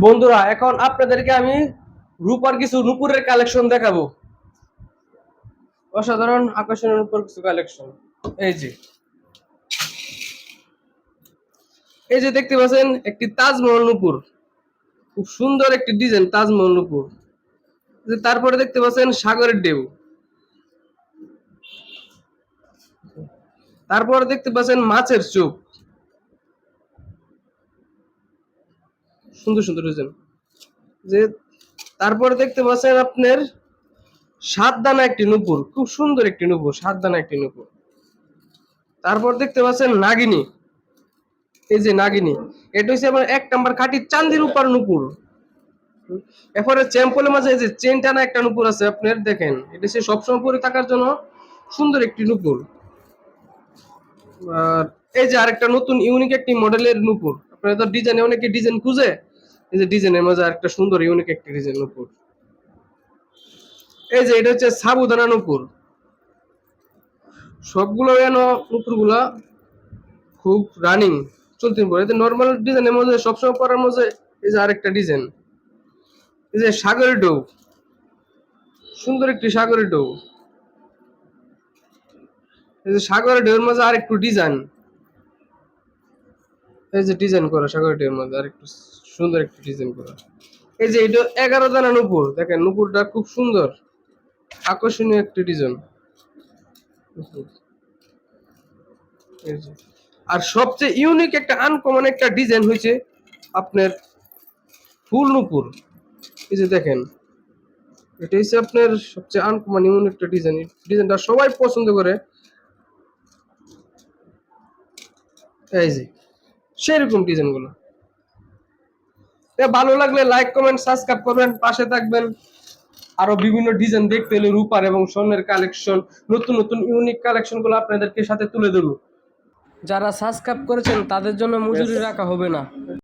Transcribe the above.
বন্ধুরা, এখন আপনাদেরকে আমি রূপার কিছু নুপুরের কালেকশন দেখাবো। অসাধারণ আকর্ষণীয় রূপার কিছু কালেকশন এই যে। এই যে দেখতে পাচ্ছেন, একটি তাজমহল নুপুর। খুব সুন্দর একটি ডিজাইন তাজমহল নুপুর। তারপরে দেখতে পাচ্ছেন, সাগরের ঢেউ। তারপরে দেখতে পাচ্ছেন, মাছের চোখ। সুন্দর সুন্দর ডিজাইন যে তারপরে দেখতে পাচ্ছেন আপনার সাত দানা একটি নুপুর, খুব সুন্দর একটি নুপুর সাত দানা একটি নুপুর। তারপর দেখতে পাচ্ছেন নাগিনী। এই যে নাগিনী, এটা হচ্ছে আমার এক নাম্বার খাঁটি চান্দির উপর নুপুর। এরপরে চ্যাম্পলের মাঝে এই যে চেন টানা একটা নুপুর আছে, আপনার দেখেন, এটা সে সবসময় পরে থাকার জন্য সুন্দর একটি নুপুর। আর এই যে আরেকটা নতুন, ইউনিক একটি মডেলের নুপুর। আপনারা তো ডিজাইনে অনেকে ডিজাইন খুঁজে। এই যে ডিজাইনের মাঝে আরেকটা সুন্দর ইউনিক একটি ডিজাইন নুপুর। এই যে এটা হচ্ছে সাবুদানা নুপুর। সবগুলো যেন নুপুরগুলা খুব রানিং চলতে পারে এতে নর্মাল ডিজাইনের মধ্যে সবসময় পরার মধ্যে এই যে আরেকটা ডিজাইন এই যে সাগরের ডৌ সুন্দর একটি সাগরের ডৌ এই যে সাগরের ঢেউর মাঝে আর একটু ডিজাইন এই যে ডিজাইন করা সাগরের ঢেউর মধ্যে আর একটু সুন্দর একটু ডিজাইন করা। এই যে এটা এগারো দানা নুপুর, দেখেন নুপুরটা খুব সুন্দর। আকর্ষণীয় একটি ডিজাইন। আর সবচেয়ে ইউনিক একটা আনকমন একটা ডিজাইন হয়েছে আপনার ফুল নুপুর। এই যে দেখেন, এটা হচ্ছে আপনার সবচেয়ে আনকমন ইউনিক একটা ডিজাইন ডিজাইনটা সবাই পছন্দ করে। এই যে। সেরকম ডিজাইনগুলো ভালো লাগলে লাইক কমেন্ট সাবস্ক্রাইব করবেন পাশে থাকবেন। আরও বিভিন্ন ডিজাইন দেখতে হলে রূপার এবং স্বর্ণের কালেকশন নতুন নতুন ইউনিক কালেকশনগুলো আপনাদেরকে সাথে তুলে ধরবো। যারা সাবস্ক্রাইব করেছেন তাদের জন্য মজুরি রাখা হবে না।